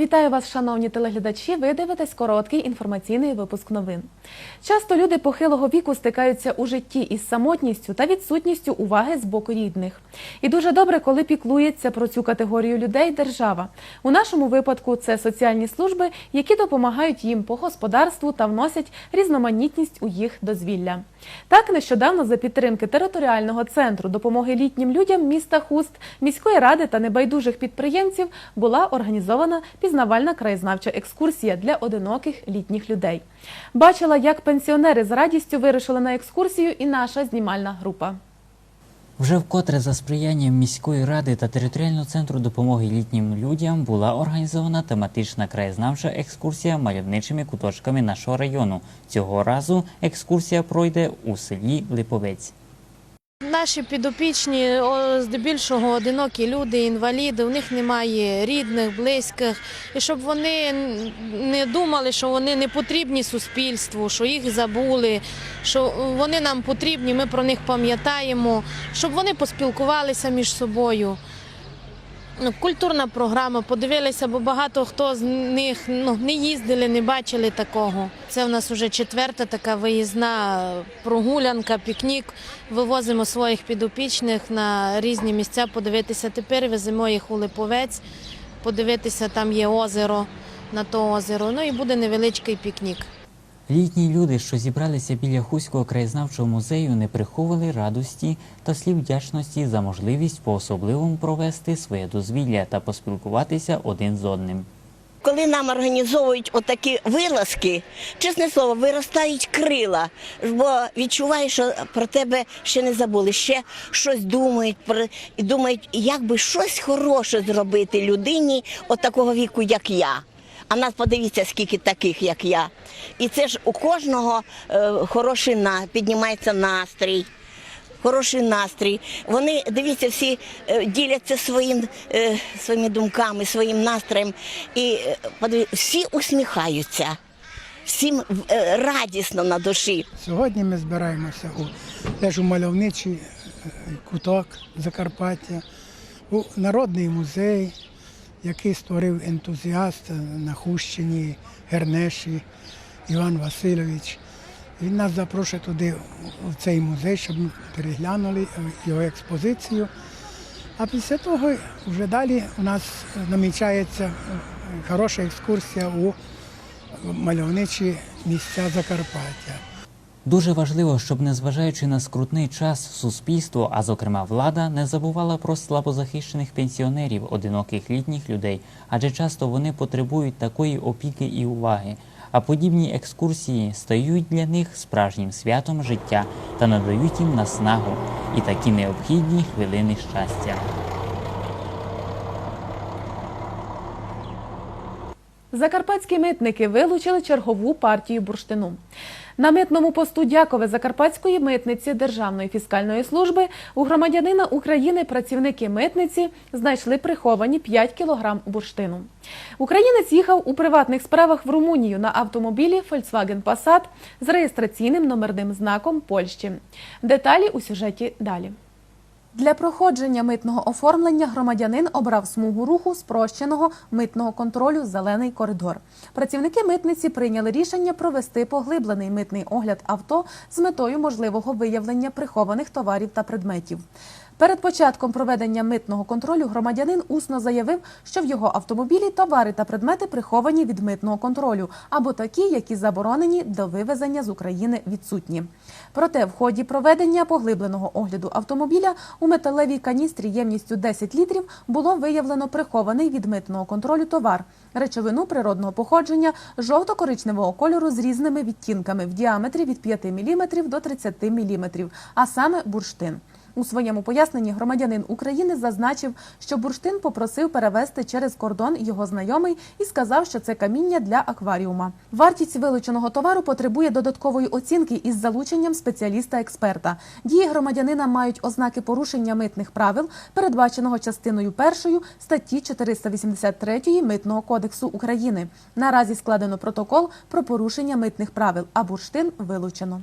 Вітаю вас, шановні телеглядачі. Ви дивитесь короткий інформаційний випуск новин. Часто люди похилого віку стикаються у житті із самотністю та відсутністю уваги з боку рідних. І дуже добре, коли піклується про цю категорію людей держава. У нашому випадку це соціальні служби, які допомагають їм по господарству та вносять різноманітність у їх дозвілля. Так, нещодавно за підтримки територіального центру допомоги літнім людям міста Хуст, міської ради та небайдужих підприємців була організована пізнавальна краєзнавча екскурсія для одиноких літніх людей. Бачила, як пенсіонери з радістю вирушили на екскурсію, і наша знімальна група. Вже вкотре за сприянням міської ради та територіального центру допомоги літнім людям була організована тематична краєзнавча екскурсія мальовничими куточками нашого району. Цього разу екскурсія пройде у селі Липовець. Наші підопічні здебільшого одинокі люди, інваліди, у них немає рідних, близьких. І щоб вони не думали, що вони не потрібні суспільству, що їх забули, що вони нам потрібні, ми про них пам'ятаємо, щоб вони поспілкувалися між собою. Ну, Культурна програма, подивилися, бо багато хто з них ну, не їздили, не бачили такого. Це в нас вже четверта така виїзна прогулянка, пікнік. Вивозимо своїх підопічних на різні місця подивитися. Тепер веземо їх у Липовець, подивитися, там є озеро на то озеро. Ну і буде невеличкий пікнік. Літні люди, що зібралися біля Хуського краєзнавчого музею, не приховували радості та слів вдячності за можливість по-особливому провести своє дозвілля та поспілкуватися один з одним. Коли нам організовують отакі вилазки, чесне слово, виростають крила, бо відчуваєш, що про тебе ще не забули, ще щось думають і думають, як би щось хороше зробити людині от такого віку, як я. А нас подивіться, скільки таких, як я. І це ж у кожного е, хороший на піднімається настрій. Хороший настрій. Вони дивіться, всі е, діляться своїм, е, своїми думками, своїм настроєм. І е, всі усміхаються, всім радісно на душі. Сьогодні ми збираємося у теж у мальовничий куток Закарпаття, у народний музей, який створив ентузіаст на Хущині, Гернеші Іван Васильович. Він нас запрошує туди в цей музей, щоб ми переглянули е, його експозицію. А після того вже далі у нас намічається е, хороша екскурсія у мальовничі місця Закарпаття. Дуже важливо, щоб незважаючи на скрутний час, суспільство, а зокрема влада, не забувала про слабозахищених пенсіонерів, одиноких літніх людей, адже часто вони потребують такої опіки і уваги. А подібні екскурсії стають для них справжнім святом життя та надають їм наснагу і такі необхідні хвилини щастя. Закарпатські митники вилучили чергову партію бурштину. На митному посту Дякове Закарпатської митниці Державної фіскальної служби у громадянина України працівники митниці знайшли приховані 5 кілограм бурштину. Українець їхав у приватних справах в Румунію на автомобілі Volkswagen Passat з реєстраційним номерним знаком Польщі. Деталі у сюжеті далі. Для проходження митного оформлення громадянин обрав смугу руху спрощеного митного контролю Зелений коридор. Працівники митниці прийняли рішення провести поглиблений митний огляд авто з метою можливого виявлення прихованих товарів та предметів. Перед початком проведення митного контролю громадянин усно заявив, що в його автомобілі товари та предмети приховані від митного контролю або такі, які заборонені до вивезення з України відсутні. Проте в ході проведення поглибленого огляду автомобіля у металевій каністрі ємністю 10 літрів було виявлено прихований від митного контролю товар, речовину природного походження жовто-коричневого кольору з різними відтінками в діаметрі від 5 мм до 30 мм, а саме бурштин. У своєму поясненні громадянин України зазначив, що бурштин попросив перевезти через кордон його знайомий і сказав, що це каміння для акваріума. Вартість вилученого товару потребує додаткової оцінки із залученням спеціаліста-експерта. Дії громадянина мають ознаки порушення митних правил, передбаченого частиною першою статті 483 Митного кодексу України. Наразі складено протокол про порушення митних правил, а бурштин вилучено.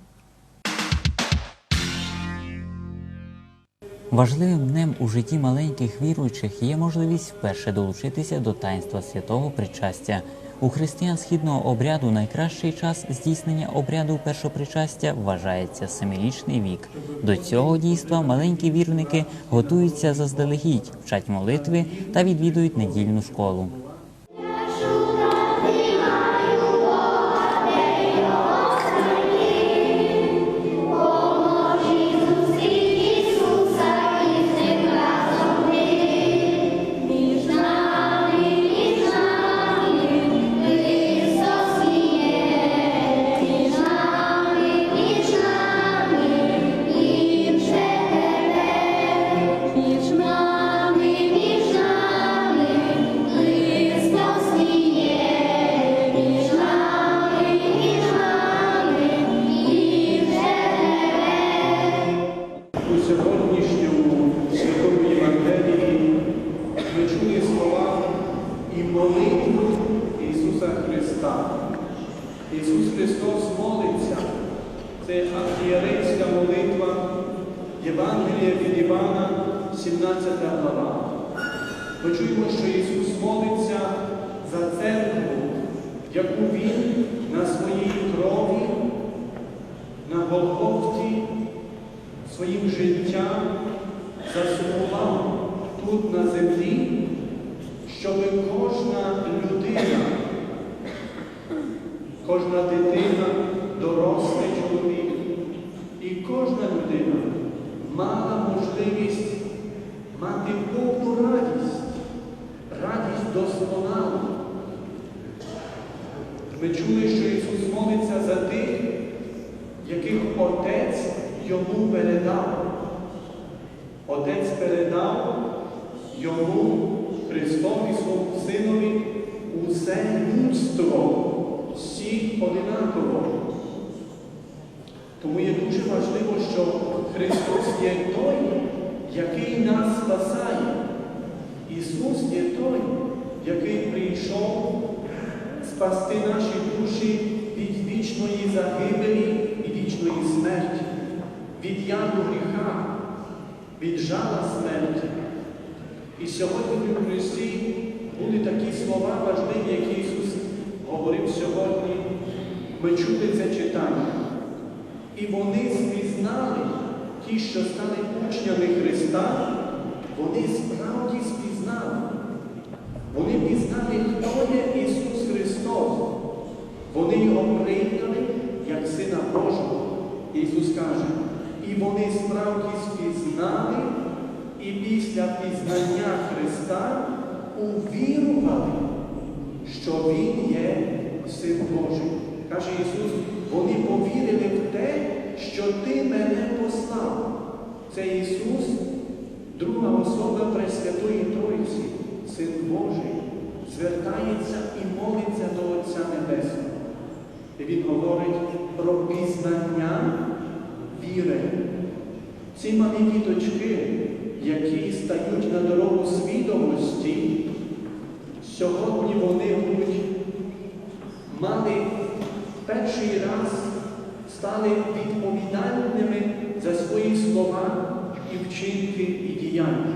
Важливим днем у житті маленьких віруючих є можливість вперше долучитися до таїнства святого причастя. У християн східного обряду найкращий час здійснення обряду першопричастя вважається семирічний вік. До цього дійства маленькі вірники готуються заздалегідь, вчать молитви та відвідують недільну школу. 17 глава. Ми чуємо, що Ісус молиться за церкву, яку Він на своїй крові, на Голгофті своїм життям засумував тут на землі, щоб кожна людина, кожна дитина, дорослий чоловік і кожна людина Ми чули, що Ісус молиться за тих, яких Отець йому передав. Отець передав йому Христові своєму Синові усе людство, всіх одинаково. Тому є дуже важливо, що Христос є той, який нас спасає. Ісус є той, який прийшов спасти наші душі від вічної загибелі і вічної смерті, від яду гріха, від жала смерті. І сьогодні в Христі були такі слова важливі, які Ісус говорив сьогодні. Ми чули це читання. І вони спізнали, ті, що стали учнями Христа, вони справді спізнали. Вони пізнали, хто є Ісус Христос. Вони його прийняли як Сина Божого. Ісус каже, і вони справді спізнали, і після пізнання Христа увірували, що Він є Син Божий. Каже Ісус, вони повірили в те, що Ти мене послав. Це Ісус, друга особа Пресвятої Тройці, Син Божий, звертається і молиться до Отця Небесного. І Він говорить про пізнання віри. Ці малі діточки, які стають на дорогу свідомості, сьогодні вони будуть мали перший раз стали відповідальними за свої слова і вчинки і діяння.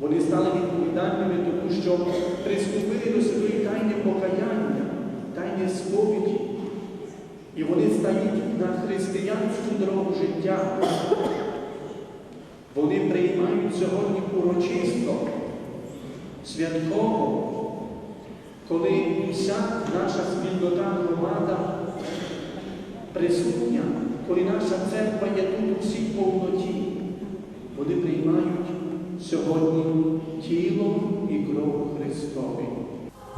Вони стали відповідальними, тому що приступили до своєї тайни покаяння, тайни сповіді. І вони стають на християнську дорогу життя. Вони приймають сьогодні урочисто, святково, коли вся наша спільнота громада присутня, коли наша церква є тут у всій повноті, вони приймають сьогодні тіло і кров Христові.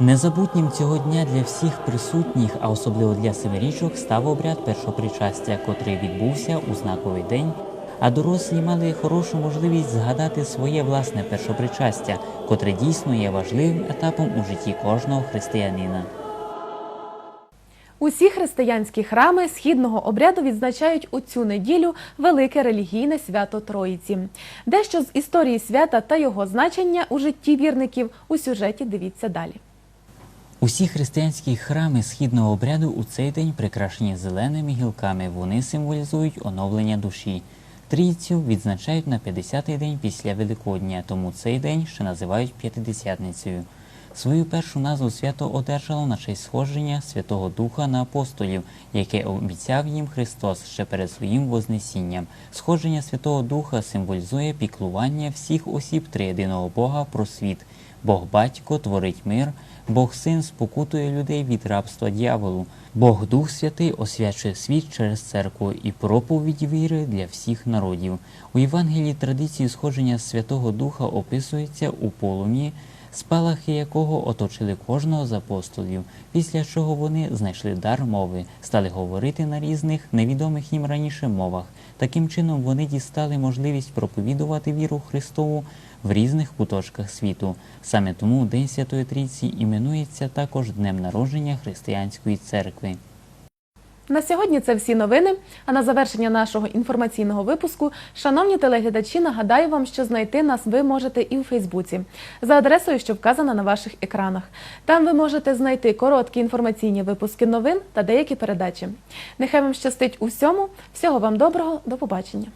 Незабутнім цього дня для всіх присутніх, а особливо для семирічок, став обряд першопричастя, котрий відбувся у знаковий день. А дорослі мали хорошу можливість згадати своє власне першопричастя, котре дійсно є важливим етапом у житті кожного християнина. Усі християнські храми східного обряду відзначають у цю неділю велике релігійне свято Троїці. Дещо з історії свята та його значення у житті вірників у сюжеті дивіться далі. Усі християнські храми східного обряду у цей день прикрашені зеленими гілками. Вони символізують оновлення душі. Трійцю відзначають на 50-й день після Великодня, тому цей день ще називають П'ятидесятницею. Свою першу назву свято одержало на честь сходження Святого Духа на апостолів, яке обіцяв їм Христос ще перед своїм Вознесінням. Сходження Святого Духа символізує піклування всіх осіб триєдиного Бога про світ. Бог Батько творить мир, Бог Син спокутує людей від рабства дьяволу. Бог Дух Святий освячує світ через церкву і проповідь віри для всіх народів. У Євангелії традиції сходження Святого Духа описується у полум'ї, спалахи якого оточили кожного з апостолів, після чого вони знайшли дар мови, стали говорити на різних невідомих їм раніше мовах. Таким чином вони дістали можливість проповідувати віру Христову в різних куточках світу. Саме тому День Святої Трійці іменується також Днем народження Християнської церкви. На сьогодні це всі новини. А на завершення нашого інформаційного випуску, шановні телеглядачі, нагадаю вам, що знайти нас ви можете і у Фейсбуці за адресою, що вказана на ваших екранах. Там ви можете знайти короткі інформаційні випуски новин та деякі передачі. Нехай вам щастить усьому. Всього вам доброго, до побачення.